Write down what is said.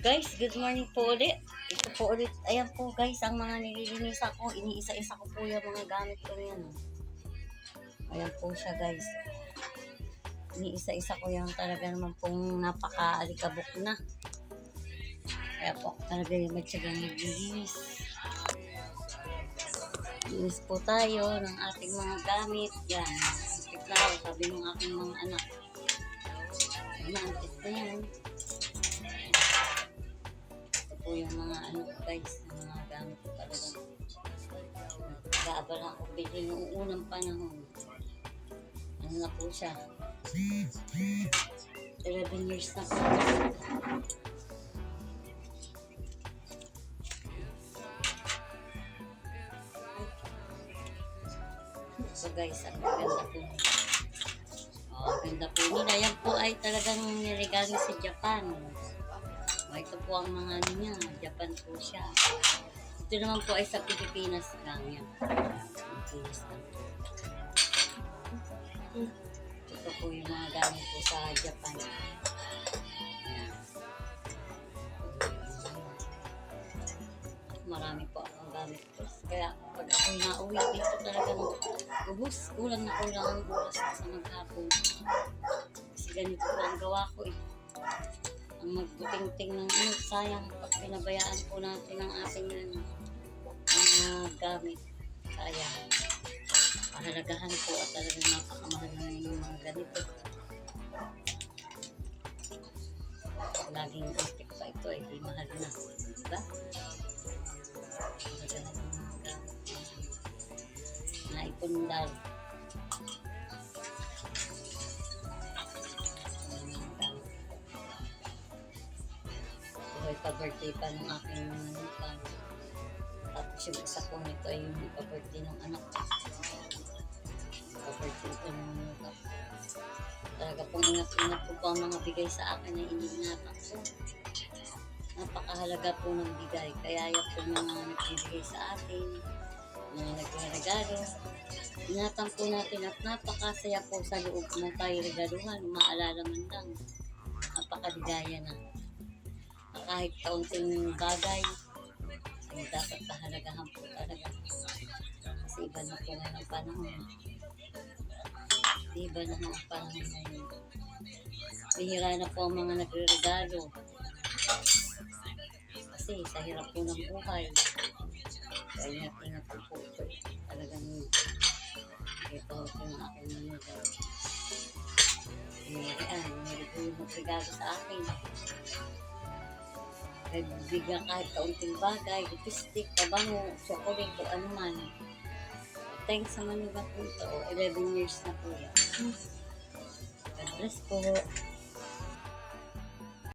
Guys, good morning po ulit. Ito po ulit. Ayan po guys, ang mga nililinis ako. Iniisa-isa ko po yung mga gamit ko yan. Ayan po siya guys. Iniisa-isa ko yung talaga naman pong napaka-alikabok na. Kaya po talaga yung matyagang naglilinis. Linis po tayo ng ating mga gamit. Yan. Ako, sabi ng aking mga anak. Ayan, antik na yan. Ano ko guys, yung mga gamit ko talaga. Nag-aabala ako bili noong unang panahon. Ano na po siya? 11 years na po. So guys, ang ganda po. Oh, ganda po nila. Yan po ay talagang niregalo sa Japan. Ito po ang mga ano niya. Japan po siya. Ito naman po ay sa Pilipinas lang yan. Pilipinas lang. Ito po yung mga gamit po sa Japan. Marami po akong gamit po. Kaya pag ako'y nauwi dito talagang ubus. Kulang na kulang ang oras sa maghapon. Kasi ganito po ang gawa ko eh. Ang magbuting-ting ng ano, sayang pag pinabayaan po natin ang ating ano, mga gamit. Sayang. Pahalagahan po at talagang napakamahal na yung mga ganito. Laging antik pa ito eh, di mahal na. Diba? Mahalaga na yung mga gamit. Naipundal. Ito ay pa-birthday pa ng aking manukan. Tapos yung isa po nito ay yung pa-birthday ng anak ko. Pa-birthday ko ng manukan. Talaga pong ingat-ingat po po ang mga bigay sa akin na iniingatan ko. Napakahalaga po ng bigay. Kaya yung po mga nagbibigay sa atin, mga nagregalo. Ingatan po natin at napakasaya po sa loob na tayo regaluhan. Maalala man lang. Napakaligaya na. Na kahit kaunting bagay, ay dapat pahalagahan po talaga. Kasi iba na po ngayon ang panahon. Iba na ang panahon ngayon. Bihira na po ang mga nagre-regalo. Kasi sa hirap po ng buhay. Kaya ingat-ingat po po. Talagang ito yung aking manugal. Mary Ann, Mary po yung magregalo sa akin. Kaya bigyan kahit kaunting bagay, lipstick, pabango, chocolate, o ano man. Thanks sa manugal po ito. 11 years na po yan. God bless po.